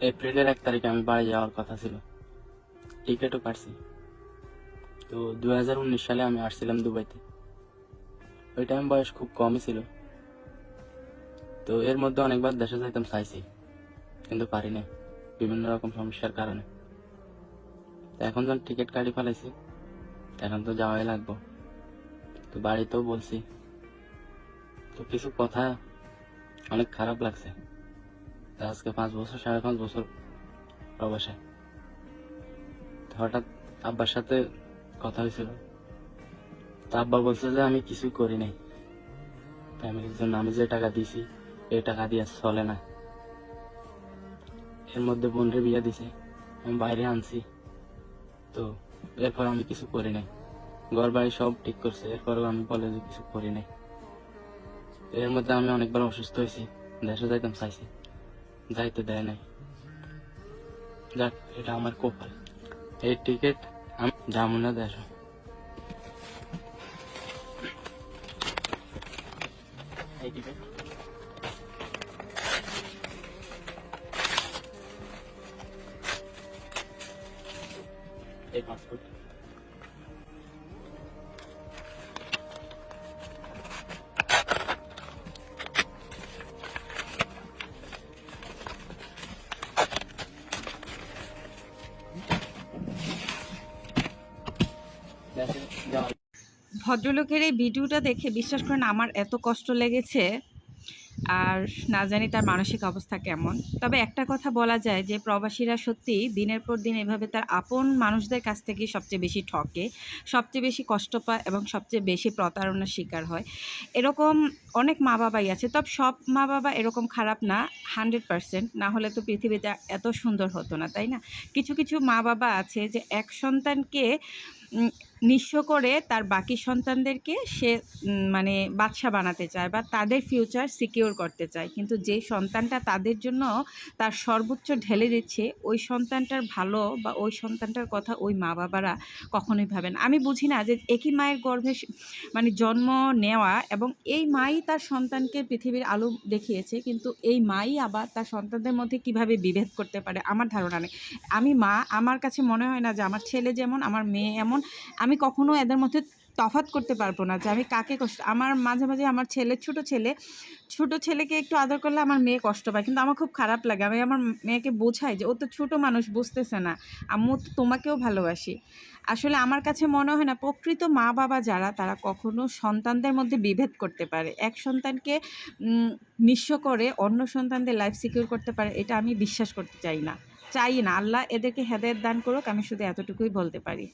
এপ্রিলের এক তারিখে আমি বাড়ি যাওয়ার কথা ছিল। টিকিটও কাটছি। তো দু হাজার উনিশ সালে আমি আসছিলাম দুবাইতে। ওই টাইম বয়স খুব কমই ছিল। তো এর মধ্যে অনেকবার দেশে যাইতাম চাইছি, কিন্তু পারি নাই, বিভিন্ন রকম সমস্যার কারণে। এখন যখন টিকিট কাটি ফেলাইছি, এখন তো যাওয়াই লাগবো। তো বাড়িতেও বলছি। তো কিছু কথা অনেক খারাপ লাগছে। তা আজকে পাঁচ বছর, সাড়ে পাঁচ বছর প্রবাসে। হঠাৎ আব্বার সাথে কথা হয়েছিল। তা আব্বা বলছে যে, আমি কিছুই করি নাই। ফ্যামিলির জন্য আমি যে টাকা দিছি এই টাকা দিয়ে চলে না। এর মধ্যে বোনরে বিয়ে দিছে। আমি বাইরে আনছি। তো এরপর আমি কিছু করি নাই। ঘর বাড়ি সব ঠিক করছে। এরপরও আমি বলে যে, কিছু করি নাই। এর মধ্যে আমি অনেকবার অসুস্থ হয়েছি। দেশে যাইতাম, চাইছি। যাইতে দেয় নাই। যাক, এটা আমার কপাল। এই টিকিট আমি যাব না টিকিট এই পাসপোর্ট ভদ্রলোকের এই ভিডিওটা দেখে বিশ্বাস করেন আমার এত কষ্ট লেগেছে আর না জানি তার মানসিক অবস্থা কেমন। তবে একটা কথা বলা যায় যে প্রবাসীরা সত্যি দিনের পর দিন এভাবে তার আপন মানুষদের কাছ থেকে সবচেয়ে বেশি ঠকে, সবচেয়ে বেশি কষ্ট পায় এবং সবচেয়ে বেশি প্রতারণার শিকার হয়। এরকম অনেক মা বাবাই আছে, তবে সব মা বাবা এরকম খারাপ না। হান্ড্রেড পারসেন্ট না হলে তো পৃথিবীতে এত সুন্দর হতো না, তাই না? কিছু কিছু মা বাবা আছে যে এক সন্তানকে নিঃস্ব করে তার বাকি সন্তানদেরকে সে মানে বাদশা বানাতে চায় বা তাদের ফিউচার সিকিউর করতে চায়। কিন্তু যে সন্তানটা তাদের জন্য তার সর্বোচ্চ ঢেলে দিচ্ছে, ওই সন্তানটার ভালো বা ওই সন্তানটার কথা ওই মা বাবারা কখনোই ভাবেন আমি বুঝি না যে একই মায়ের গর্ভে মানে জন্ম নেওয়া এবং এই মাই তার সন্তানকে পৃথিবীর আলো দেখিয়েছে, কিন্তু এই মাই আবার তার সন্তানদের মধ্যে কীভাবে বিভেদ করতে পারে, আমার ধারণা নেই। আমি মা, আমার কাছে মনে হয় না যে আমার ছেলে যেমন, আমার মেয়ে এমন। আমি কখনো এদের মধ্যে তফাৎ করতে পারব না যে আমি কাকে কষ্ট, আমার মাঝে মাঝে আমার ছেলে, ছোট ছেলে, ছোট ছেলেকে একটু আদর করলে আমার মেয়ে কষ্ট পায়, কিন্তু আমার খুব খারাপ লাগে। আমি আমার মেয়েকে বোঝাই যে ও তো ছোট মানুষ, বুঝতেছে না। আম্মু তো তোমাকেও ভালোবাসি। আসলে আমার কাছে মনে হয় না, প্রকৃত মা বাবা যারা, তারা কখনো সন্তানদের মধ্যে বিভেদ করতে পারে। এক সন্তানকে নিঃস্ব করে অন্য সন্তানদের লাইফ সিকিউর করতে পারে, এটা আমি বিশ্বাস করতে চাই না। চাই না। আল্লাহ এদেরকে হেদায়ত দান করুক, আমি শুধু এতটুকুই বলতে পারি।